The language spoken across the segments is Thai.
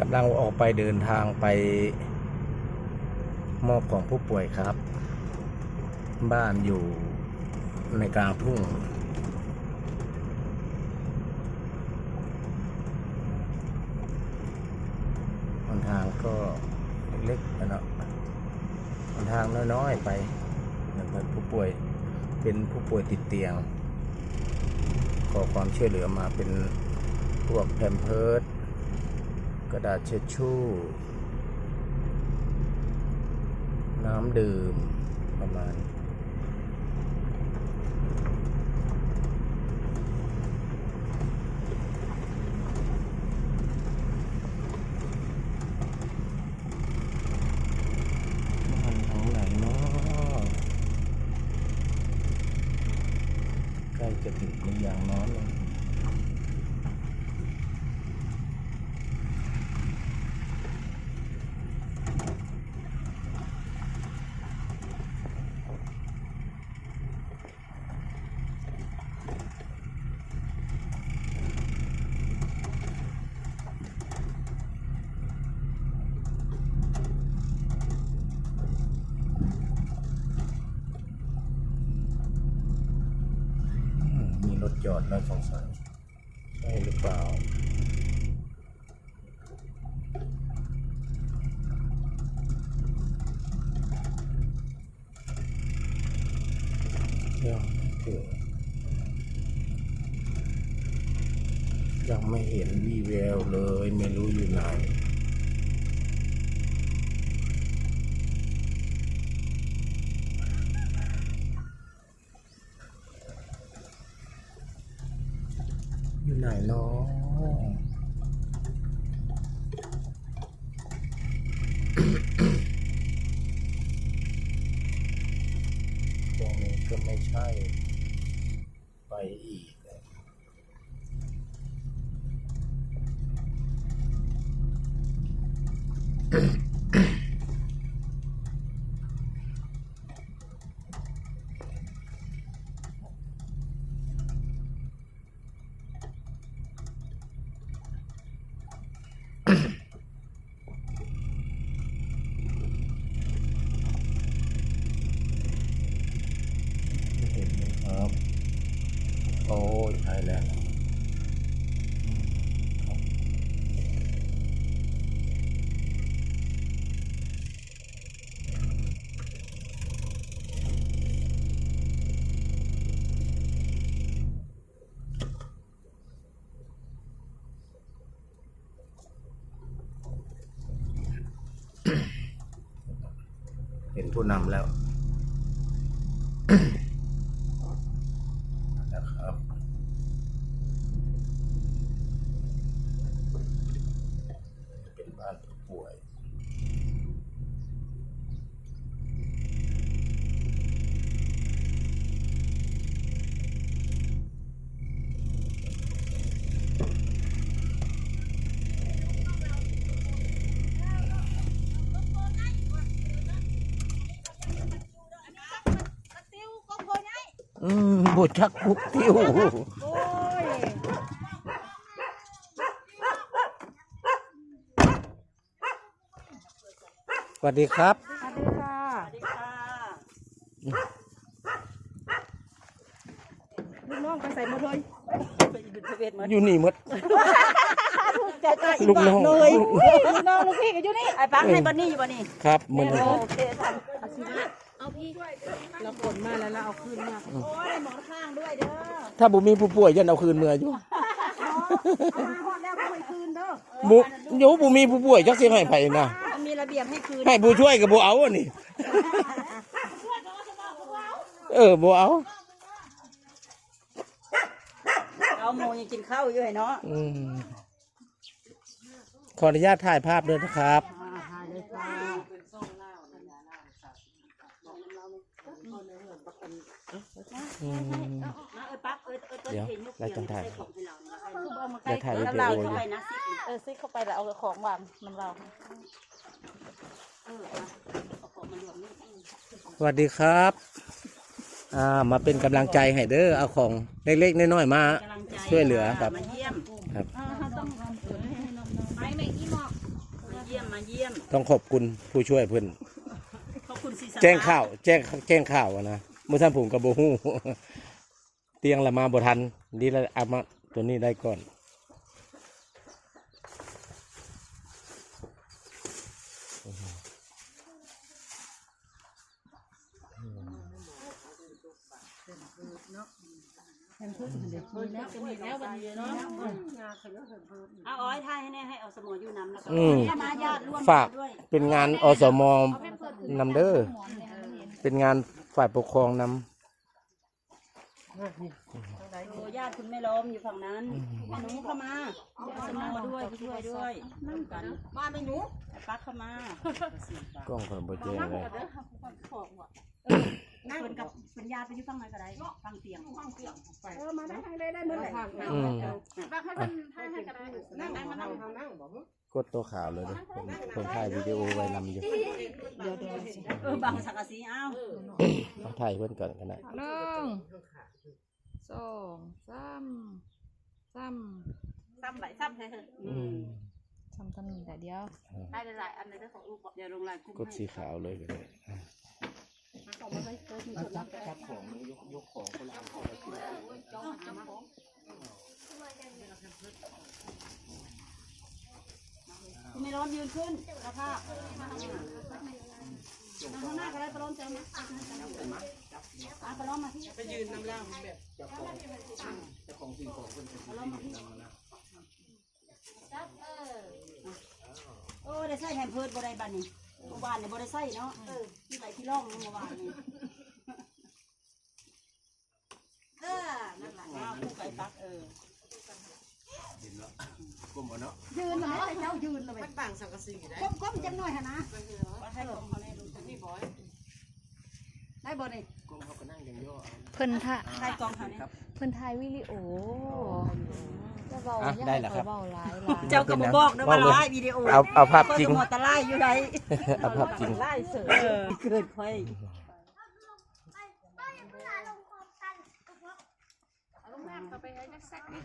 กำลังออกไปเดินทางไปมอบของผู้ป่วยครับ บ้านอยู่ในกลางทุ่งหนทางก็เล็กๆนะเนาะหนทางน้อยๆไปเหมือนผู้ป่วยเป็นผู้ป่วยติดเตียง ขอความช่วยเหลือมาเป็นพวกแพมเพิร์ด กระดาษเช็ดชู่ น้ำดื่มประมาณ บ้านหลังไหนเนาะใกล้จะถึงหรือยังเน้อนเลยอื มีรถจอดแล้วสงสัยใช่หรือเปล่ายังไม่เจอยังไม่เห็นวีแววเลย ไม่รู้อยู่ไหน อยู่ไหนเนาะตรงนี้ก็ไม่ใช่ ไปอีกเลยไม่เห็นเลยครับ โอ้ย ใช่แล้วเห็นผู้นำแล้ว นะครับ เป็นบ้านผู้ป่วย ติ้วก็โพไง อืมบทชักคุกติ้วโอ้ยสวัสดีครับ สวัสดีค่ะสวัสดีค่ะลูกน้องไปใส่หมดเลยไปอยู่ทะเบียนหมดอยู่นี่หมดใจใจอีลูกน้องเลยลูกน้องลูกพี่ก็อยู่นี่ไอ้ปังให้บันนี่อยู่บันนี่ครับมันโอเคทันเอาสิมา เอาพี่เราขนมาแล้วเราเอาคืนมาโอ้ยหมอนข้างด้วยเด้อถ้าบุมีผู้ป่วยยันเอาคืนเมื่ออยู่เอามาฮอดแล้วก็ไปคืนเด้อบุอยู่บุมีผู้ป่วยจักสิให้ไผนะมันมีระเบียบให้คืนให้ผู้ช่วยกับบุเอาอันนี้เออบุเอาเอาโมยังกินข้าวอยู่ไอ้เนาะอืมขออนุญาตถ่ายภาพด้วยนะครับอ่าเลยค่ะอืมมา เดี๋ยวเราต้องถ่ายของให้เรานะให้เดี๋ยวถ่ายวิดีเราโออเข้ายู่ไปนะซิเออซิเข้าไปแล้วเอาของวางน้ำเราสวัสดีครับอ่ามาเป็นกำลังใจให้เด้อเอาของเล็กๆน้อยๆมาช่วยเหลือครับมาเยี่ยมครับต้องขอบคุณผู้ช่วยเพิ่อน ขอบคุณซีซันแจ้งข่าว แจ้งแจ้งข่าวอะนะเมื่อท่านผมกับโบฮู้ เตียงละมาบ่ทันนี่ละเอามาตัวนี้ได้ก่อน แล้วจะมีแล้ววันนี้เนาะเอาอ้อยทายให้แน่ให้เอาสมออยู่นำแล้วก็อืม ให้มาญาติร่วมฝากด้วยเป็นงานอสม นำเด้อเป็นงานฝ่ายปกครองนโอ้ญาติคุณไม่ล้อมอยู่ฝั่งนั้นหนูเข้ามาเอาสมอด้วยผู้ช่วยด้วยนั่งกันมาไม่หนูปักเข้ามาำกล้องคนบ่แจ้งเลยนั่งกับเป็นญาติไปอยู่ฝั่งไหนก็ได้ฟังเตียงฟังเตียงเออมาได้ทางได้ได้เมื่อไหร่อืมปักให้มันให้ให้ก็ได้นั่งนั่งมานั่งกดตัวขาวเลยเด้อผมผมถ่ายวิดีโอไว้นำอยู่ เออบังสังกะสีอ้าวต้องถ่ายเพื่อนก่อนกันนะหนึ่งสองสามสามซ้ำไหลซ้ำให้เถอะอืมทำทำหนึ่งแต่เดียวได้หลายอันเลยได้ของลูกเดี๋ยวลงลายคุ้มกดสีขาวเลยก็ได้คุณไม่ร้อนยืนขึ้นกระภาพนั่งข้างหน้าก็ได้ปลอมจ้านะปลอมมาที่ไปยืนน้ำล่างแบบเจ้าของเจ้าของสิ่งของคนปลอมมาที่โอ้ได้ใส่แฮมเพิร์ดบ่ได้บ้านนี้เมื่อวานเนี่ยบ่ได้ใส่เนาะเออที่ไหนที่ร่องเมื่อวานนี่เออนั่นแหละอ้าวคู่ไก่ปักเออยืนเนาะกลมเนาะยืนเลยไหมเจ้ายืนเลยมันบังสังกะสีได้ก้มๆจังหน่อยฮะนะว่าให้ของเขาใน รูปนี่บอยได้บ่นี่กลมเขาก็นั่งยังย่อเพิ่นถ่าได้กองเขานี่เพิ่นถ่ายวิดีโอจะเบาอะอย่าได้ให้แล้วครัเขาบ เบาหลายหลายเจ้าก็บ่บอกนะว่าไล่วิดีโอเอาเอาภาพจริงหมดตะไล่อยู่ไหนเอาภาพจริง ไล่เสือเออเกิดค่อย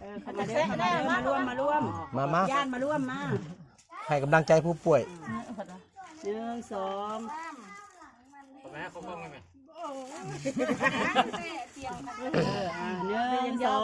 เออมาเด้อมาเด้อมาร่วมมาร่วมมามาญาติมาร่วมมาให้กำลังใจผู้ป่วยหนึ่งสอง เอออะหนึ่งสอง